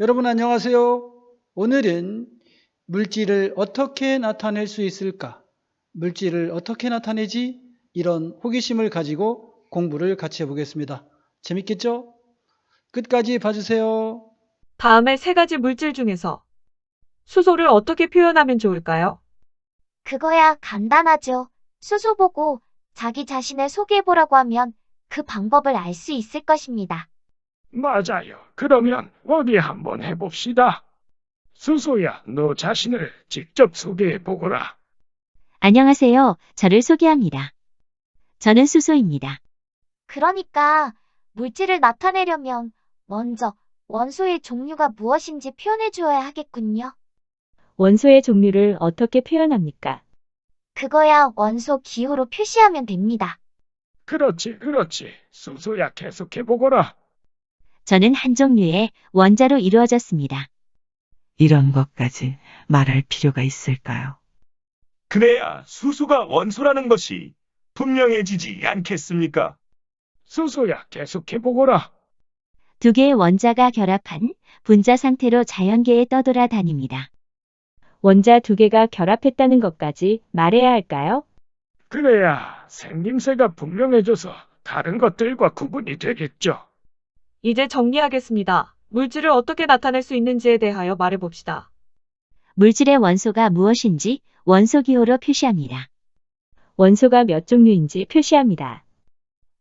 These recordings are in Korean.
여러분 안녕하세요. 오늘은 물질을 어떻게 나타낼 수 있을까? 물질을 어떻게 나타내지? 이런 호기심을 가지고 공부를 같이 해보겠습니다. 재밌겠죠? 끝까지 봐주세요. 다음에 세 가지 물질 중에서 수소를 어떻게 표현하면 좋을까요? 그거야 간단하죠. 수소 보고 자기 자신을 소개해보라고 하면 그 방법을 알 수 있을 것입니다. 맞아요. 그러면 어디 한번 해봅시다. 수소야, 너 자신을 직접 소개해보거라. 안녕하세요. 저를 소개합니다. 저는 수소입니다. 그러니까 물질을 나타내려면 먼저 원소의 종류가 무엇인지 표현해 주어야 하겠군요. 원소의 종류를 어떻게 표현합니까? 그거야 원소 기호로 표시하면 됩니다. 그렇지, 그렇지. 수소야, 계속해보거라. 저는 한 종류의 원자로 이루어졌습니다. 이런 것까지 말할 필요가 있을까요? 그래야 수소가 원소라는 것이 분명해지지 않겠습니까? 수소야, 계속해보거라. 두 개의 원자가 결합한 분자 상태로 자연계에 떠돌아 다닙니다. 원자 두 개가 결합했다는 것까지 말해야 할까요? 그래야 생김새가 분명해져서 다른 것들과 구분이 되겠죠. 이제 정리하겠습니다. 물질을 어떻게 나타낼 수 있는지에 대하여 말해봅시다. 물질의 원소가 무엇인지 원소 기호로 표시합니다. 원소가 몇 종류인지 표시합니다.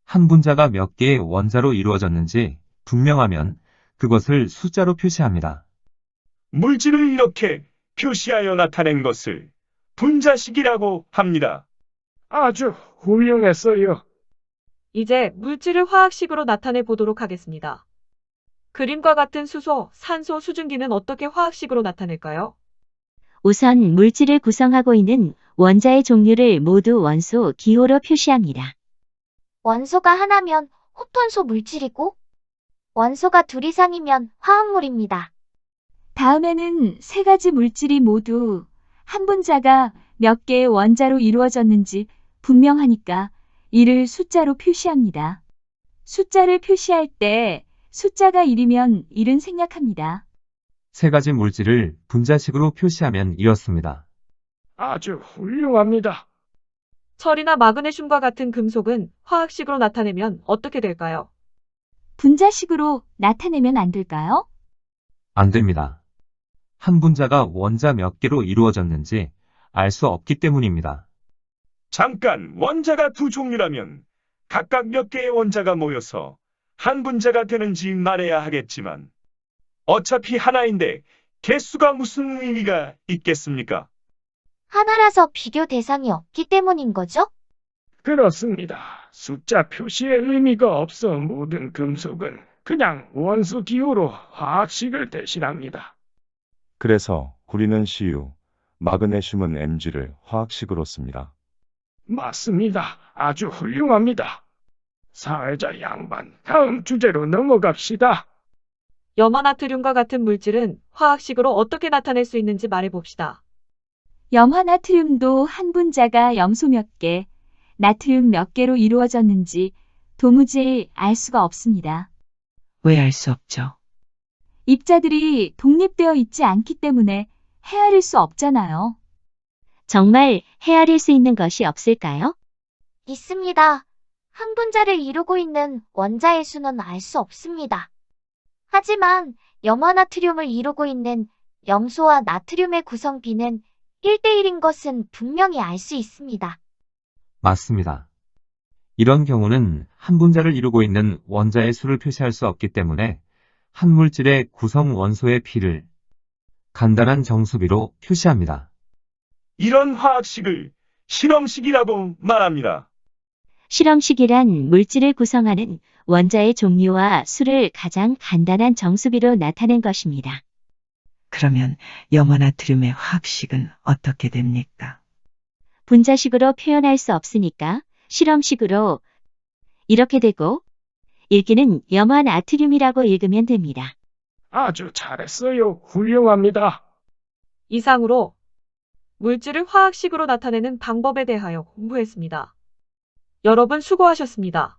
한 분자가 몇 개의 원자로 이루어졌는지 분명하면 그것을 숫자로 표시합니다. 물질을 이렇게 표시하여 나타낸 것을 분자식이라고 합니다. 아주 훌륭했어요. 이제 물질을 화학식으로 나타내 보도록 하겠습니다. 그림과 같은 수소, 산소, 수증기는 어떻게 화학식으로 나타낼까요? 우선 물질을 구성하고 있는 원자의 종류를 모두 원소 기호로 표시합니다. 원소가 하나면 호톤소 물질이고 원소가 둘 이상이면 화합물입니다. 다음에는 세 가지 물질이 모두 한 분자가 몇 개의 원자로 이루어졌는지 분명하니까 이를 숫자로 표시합니다. 숫자를 표시할 때 숫자가 1이면 1은 생략합니다. 세 가지 물질을 분자식으로 표시하면 이렇습니다. 아주 훌륭합니다. 철이나 마그네슘과 같은 금속은 화학식으로 나타내면 어떻게 될까요? 분자식으로 나타내면 안 될까요? 안 됩니다. 한 분자가 원자 몇 개로 이루어졌는지 알 수 없기 때문입니다. 잠깐, 원자가 두 종류라면 각각 몇 개의 원자가 모여서 한 분자가 되는지 말해야 하겠지만 어차피 하나인데 개수가 무슨 의미가 있겠습니까? 하나라서 비교 대상이 없기 때문인 거죠? 그렇습니다. 숫자 표시의 의미가 없어 모든 금속은 그냥 원소 기호로 화학식을 대신합니다. 그래서 구리는 CU, 마그네슘은 Mg를 화학식으로 씁니다. 맞습니다. 아주 훌륭합니다. 사회자 양반, 다음 주제로 넘어갑시다. 염화나트륨과 같은 물질은 화학식으로 어떻게 나타낼 수 있는지 말해봅시다. 염화 나트륨도 한 분자가 염소 몇 개, 나트륨 몇 개로 이루어졌는지 도무지 알 수가 없습니다. 왜 알 수 없죠? 입자들이 독립되어 있지 않기 때문에 헤아릴 수 없잖아요. 정말 헤아릴 수 있는 것이 없을까요? 있습니다. 한 분자를 이루고 있는 원자의 수는 알 수 없습니다. 하지만 염화 나트륨을 이루고 있는 염소와 나트륨의 구성 비는 1대1인 것은 분명히 알 수 있습니다. 맞습니다. 이런 경우는 한 분자를 이루고 있는 원자의 수를 표시할 수 없기 때문에 한 물질의 구성 원소의 비를 간단한 정수비로 표시합니다. 이런 화학식을 실험식이라고 말합니다. 실험식이란 물질을 구성하는 원자의 종류와 수를 가장 간단한 정수비로 나타낸 것입니다. 그러면 염화나트륨의 화학식은 어떻게 됩니까? 분자식으로 표현할 수 없으니까 실험식으로 이렇게 되고 읽기는 염화 나트륨이라고 읽으면 됩니다. 아주 잘했어요. 훌륭합니다. 이상으로 물질을 화학식으로 나타내는 방법에 대하여 공부했습니다. 여러분 수고하셨습니다.